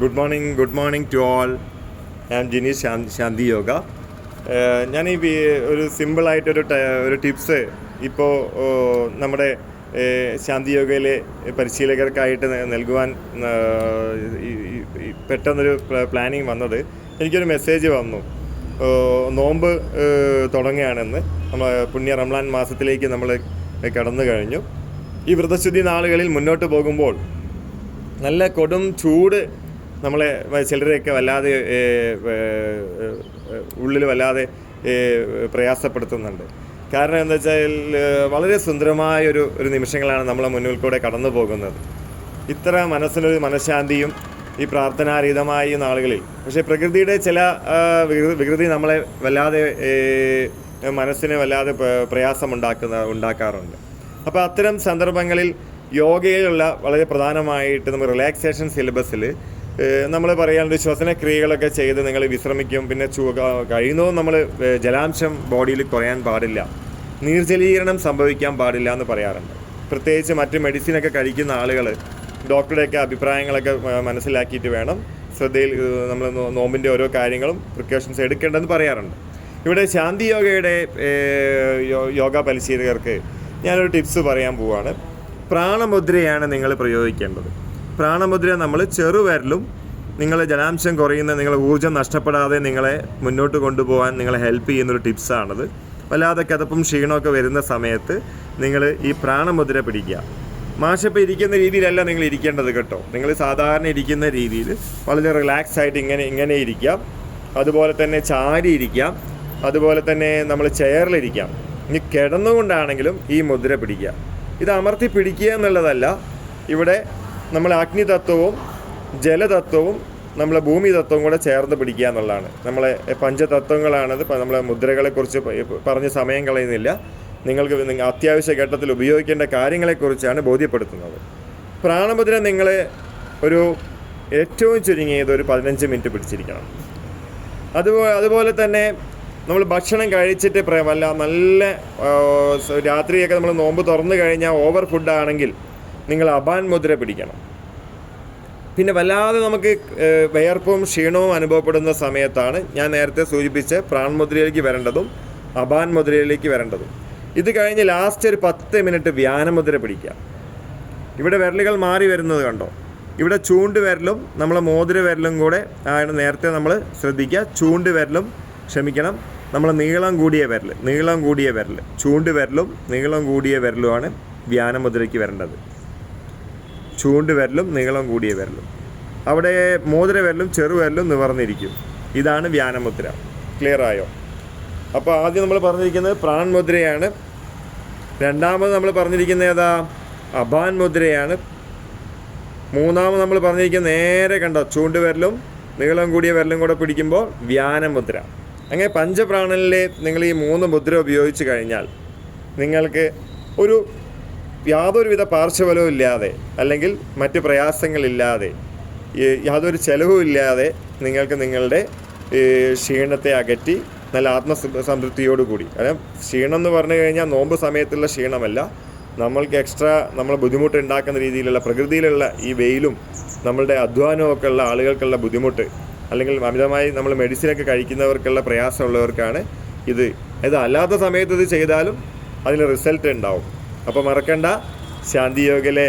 Good morning good morning to all ഞാൻ ജിനീഷ് ശാന്തി യോഗ ഞാൻ ഈ ഒരു സിമ്പിളായിട്ടൊരു ഒരു ടിപ്സ് ഇപ്പോൾ നമ്മുടെ ശാന്തി യോഗയിലെ പരിശീലകർക്കായിട്ട് നൽകുവാൻ പെട്ടെന്നൊരു പ്ലാനിങ് വന്നത് എനിക്കൊരു മെസ്സേജ് വന്നു. നോമ്പ് തുടങ്ങുകയാണെന്ന്. നമ്മൾ പുണ്യ റംലാൻ മാസത്തിലേക്ക് നമ്മൾ കടന്നു കഴിഞ്ഞു. ഈ വ്രതശുദ്ധി നാളുകളിൽ മുന്നോട്ട് പോകുമ്പോൾ നല്ല കൊടും ചൂട് നമ്മളെ ചിലരെയൊക്കെ വല്ലാതെ ഉള്ളിൽ വല്ലാതെ പ്രയാസപ്പെടുത്തുന്നുണ്ട്. കാരണം എന്താ വെച്ചാൽ വളരെ സുന്ദരമായ ഒരു ഒരു നിമിഷങ്ങളാണ് നമ്മളെ മുന്നിൽ കൂടെ കടന്നു പോകുന്നത്. ഇത്ര മനസ്സിനൊരു മനഃശാന്തിയും ഈ പ്രാർത്ഥനാരഹിതമായ നാളുകളിൽ. പക്ഷേ പ്രകൃതിയുടെ ചില വികൃതി നമ്മളെ വല്ലാതെ മനസ്സിനെ വല്ലാതെ പ്ര- പ്രയാസമുണ്ടാക്കുന്ന ഉണ്ടാക്കാറുണ്ട്. അപ്പോൾ അത്തരം സന്ദർഭങ്ങളിൽ യോഗയിലുള്ള വളരെ പ്രധാനമായിട്ട് നമ്മൾ റിലാക്സേഷൻ സിലബസിൽ നമ്മൾ പറയാനുള്ള ശ്വസന ക്രിയകളൊക്കെ ചെയ്ത് നിങ്ങൾ വിശ്രമിക്കും പിന്നെ ചു കഴിയുന്നതും നമ്മൾ ജലാംശം ബോഡിയിൽ കുറയാൻ പാടില്ല. നീർജലീകരണം സംഭവിക്കാൻ പാടില്ല എന്ന് പറയാറുണ്ട്. പ്രത്യേകിച്ച് മറ്റ് മെഡിസിനൊക്കെ കഴിക്കുന്ന ആളുകൾ ഡോക്ടറുടെയൊക്കെ അഭിപ്രായങ്ങളൊക്കെ മനസ്സിലാക്കിയിട്ട് വേണം ശ്രദ്ധയിൽ നമ്മൾ നോമ്പിന്റെ ഓരോ കാര്യങ്ങളും പ്രിക്കോഷൻസ് എടുക്കേണ്ടെന്ന് പറയാറുണ്ട്. ഇവിടെ ശാന്തി യോഗയുടെ യോഗ പരിശീലകർക്ക് ഞാനൊരു ടിപ്സ് പറയാൻ പോവുകയാണ് പ്രാണമുദ്രയാണ് നിങ്ങൾ പ്രയോഗിക്കേണ്ടത്. പ്രാണമുദ്ര നമ്മൾ ചെറുവിരലും നിങ്ങളെ ജലാംശം കുറയുന്ന നിങ്ങളെ ഊർജം നഷ്ടപ്പെടാതെ നിങ്ങളെ മുന്നോട്ട് കൊണ്ടുപോകാൻ നിങ്ങളെ ഹെൽപ്പ് ചെയ്യുന്നൊരു ടിപ്സാണത് വല്ലാതെ കിതപ്പും ക്ഷീണമൊക്കെ വരുന്ന സമയത്ത് നിങ്ങൾ ഈ പ്രാണമുദ്ര പിടിക്കുക. മാഷപ്പം ഇരിക്കുന്ന രീതിയിലല്ല നിങ്ങൾ ഇരിക്കേണ്ടത് കേട്ടോ. നിങ്ങൾ സാധാരണ ഇരിക്കുന്ന രീതിയിൽ വളരെ റിലാക്സ് ആയിട്ട് ഇങ്ങനെ ഇങ്ങനെ ഇരിക്കാം അതുപോലെ തന്നെ ചാരി ഇരിക്കാം അതുപോലെ തന്നെ നമ്മൾ ചെയറിലിരിക്കാം ഇനി കിടന്നുകൊണ്ടാണെങ്കിലും ഈ മുദ്ര പിടിക്കുക. ഇത് അമർത്തി പിടിക്കുക എന്നുള്ളതല്ല. ഇവിടെ നമ്മൾ അഗ്നിതത്വവും ജലതത്വവും നമ്മളെ ഭൂമി തത്വവും കൂടെ ചേർന്ന് പിടിക്കുക എന്നുള്ളതാണ്. നമ്മളെ പഞ്ചതത്വങ്ങളാണത്. നമ്മളെ മുദ്രകളെക്കുറിച്ച് പറഞ്ഞ് സമയം കളയുന്നില്ല. നിങ്ങൾക്ക് നിങ്ങ- അത്യാവശ്യ ഘട്ടത്തിൽ ഉപയോഗിക്കേണ്ട കാര്യങ്ങളെക്കുറിച്ചാണ് ബോധ്യപ്പെടുത്തുന്നത്. പ്രാണമുദ്ര നിങ്ങൾ ഒരു ഏറ്റവും ചുരുങ്ങിയത് ഒരു പതിനഞ്ച് മിനിറ്റ് പിടിച്ചിരിക്കണം. അതുപോലെ അതുപോലെ തന്നെ നമ്മൾ ഭക്ഷണം കഴിച്ചിട്ട് വല്ല നല്ല രാത്രിയൊക്കെ നമ്മൾ നോമ്പ് തുറന്നു കഴിഞ്ഞാൽ ഓവർ ഫുഡാണെങ്കിൽ നിങ്ങൾ അപാൻ മുദ്ര പിടിക്കണം. പിന്നെ വല്ലാതെ നമുക്ക് വിയർപ്പും ക്ഷീണവും അനുഭവപ്പെടുന്ന സമയത്താണ് ഞാൻ നേരത്തെ സൂചിപ്പിച്ച പ്രാൺമുദ്രയിലേക്ക് വരേണ്ടതും അപാൻ മുദ്രയിലേക്ക് വരേണ്ടതും. ഇത് കഴിഞ്ഞ് ലാസ്റ്റ് ഒരു പത്ത് മിനിറ്റ് വ്യാനമുദ്ര പിടിക്കുക. ഇവിടെ വിരലുകൾ മാറി വരുന്നത് കണ്ടോ? ഇവിടെ ചൂണ്ട് വിരലും നമ്മളെ മോതിര വിരലും കൂടെ ആണ് നേരത്തെ നമ്മൾ ശ്രദ്ധിക്കുക. ചൂണ്ട് വിരലും ക്ഷമിക്കണം. നമ്മൾ നീളം കൂടിയ വിരൽ നീളം കൂടിയ വിരൽ ചൂണ്ട് വിരലും നീളം കൂടിയ വിരലുമാണ് വ്യാനമുദ്രയ്ക്ക് വരേണ്ടത്. ചൂണ്ട് വിരലും നീളം കൂടിയ വിരലും. അവിടെ മോതിര വിരലും ചെറുവിരലും നിവർന്നിരിക്കും. ഇതാണ് വ്യാനമുദ്ര. ക്ലിയർ ആയോ? അപ്പോൾ ആദ്യം നമ്മൾ പറഞ്ഞിരിക്കുന്നത് പ്രാൺമുദ്രയാണ് രണ്ടാമത് നമ്മൾ പറഞ്ഞിരിക്കുന്നത് ഏതാ? അഭാൻ മുദ്രയാണ്. മൂന്നാമത് നമ്മൾ പറഞ്ഞിരിക്കുന്നത് നേരെ കണ്ടോ? ചൂണ്ട് വിരലും നീളം കൂടിയ വിരലും കൂടെ പിടിക്കുമ്പോൾ വ്യാനമുദ്ര. അങ്ങനെ പഞ്ചപ്രാണനിലെ നിങ്ങൾ ഈ മൂന്ന് മുദ്ര ഉപയോഗിച്ച് കഴിഞ്ഞാൽ നിങ്ങൾക്ക് ഒരു യാതൊരുവിധ പാർശ്വഫലവും ഇല്ലാതെ അല്ലെങ്കിൽ മറ്റ് പ്രയാസങ്ങളില്ലാതെ യാതൊരു ചെലവും ഇല്ലാതെ നിങ്ങൾക്ക് നിങ്ങളുടെ ക്ഷീണത്തെ അകറ്റി നല്ല ആത്മസംതൃപ്തിയോടുകൂടി. കാരണം ക്ഷീണം എന്ന് പറഞ്ഞു കഴിഞ്ഞാൽ നോമ്പ് സമയത്തുള്ള ക്ഷീണമല്ല. നമ്മൾക്ക് എക്സ്ട്രാ നമ്മൾ ബുദ്ധിമുട്ട് ഉണ്ടാക്കുന്ന രീതിയിലുള്ള പ്രകൃതിയിലുള്ള ഈ വെയിലും നമ്മളുടെ അധ്വാനമൊക്കെ ഉള്ള ആളുകൾക്കുള്ള ബുദ്ധിമുട്ട് അല്ലെങ്കിൽ അമിതമായി നമ്മൾ മെഡിസിനൊക്കെ കഴിക്കുന്നവർക്കുള്ള പ്രയാസമുള്ളവർക്കാണ് ഇത്. ഇത് അല്ലാത്ത സമയത്ത് ഇത് ചെയ്താലും അതിന് റിസൾട്ട് ഉണ്ടാവും. അപ്പോൾ മറക്കണ്ട. ശാന്തി യോഗയിലെ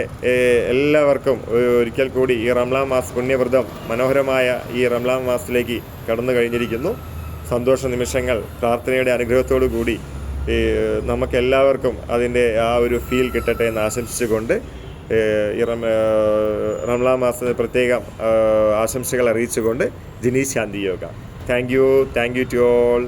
എല്ലാവർക്കും ഒരിക്കൽ കൂടി ഈ റംലാം മാസ് പുണ്യവ്രതം മനോഹരമായ ഈ റംലാം മാസത്തിലേക്ക് കടന്നു കഴിഞ്ഞിരിക്കുന്നു. സന്തോഷ നിമിഷങ്ങൾ പ്രാർത്ഥനയുടെ അനുഗ്രഹത്തോടു കൂടി നമുക്കെല്ലാവർക്കും അതിന്റെ ആ ഒരു ഫീൽ കിട്ടട്ടെ എന്ന് ആശംസിച്ചുകൊണ്ട് ഈ റം റംലാം മാസത്തിന് പ്രത്യേകം ആശംസകൾ അറിയിച്ചുകൊണ്ട് Jineesh Shanthi Yoga thank you thank you to all.